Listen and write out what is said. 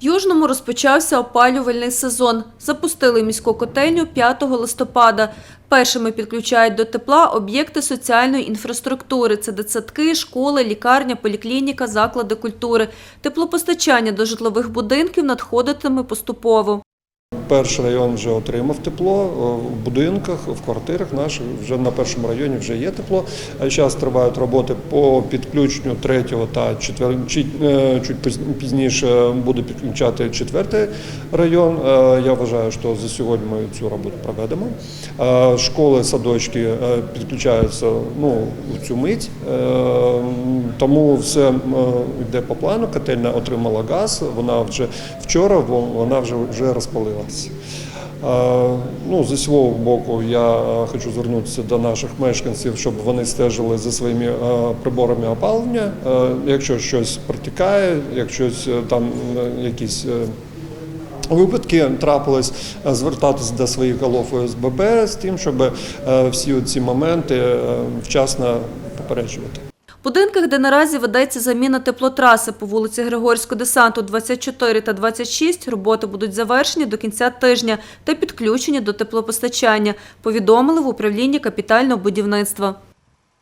Южному розпочався опалювальний сезон. Запустили міську котельню 5 листопада. Першими підключають до тепла об'єкти соціальної інфраструктури. Це дитсадки, школи, лікарня, поліклініка, заклади культури. Теплопостачання до житлових будинків надходитиме поступово. Перший район вже отримав тепло в будинках, в квартирах наших. Вже на першому районі вже є тепло. А Зараз тривають роботи по підключенню третього та четвер... е, чуть пізніше буде підключати четвертий район. Е, Я вважаю, що за сьогодні ми цю роботу проведемо. Е, Школи, садочки е, підключаються ну, в цю мить. Е, Тому все йде по плану. Котельня отримала газ. Вона вже вчора вона вже, розпалилася. Е, Ну, зі свого боку, я хочу звернутися до наших мешканців, щоб вони стежили за своїми приборами опалення. Якщо щось протікає, якщо е, там е, якісь. е, Випадки трапилось е, звертатися до своїх голов ОСББ з тим, щоб всі ці моменти вчасно попереджувати. Будинках, де наразі ведеться заміна теплотраси по вулиці Григорського десанту 24 та 26, роботи будуть завершені до кінця тижня та підключені до теплопостачання, повідомили в управлінні капітального будівництва.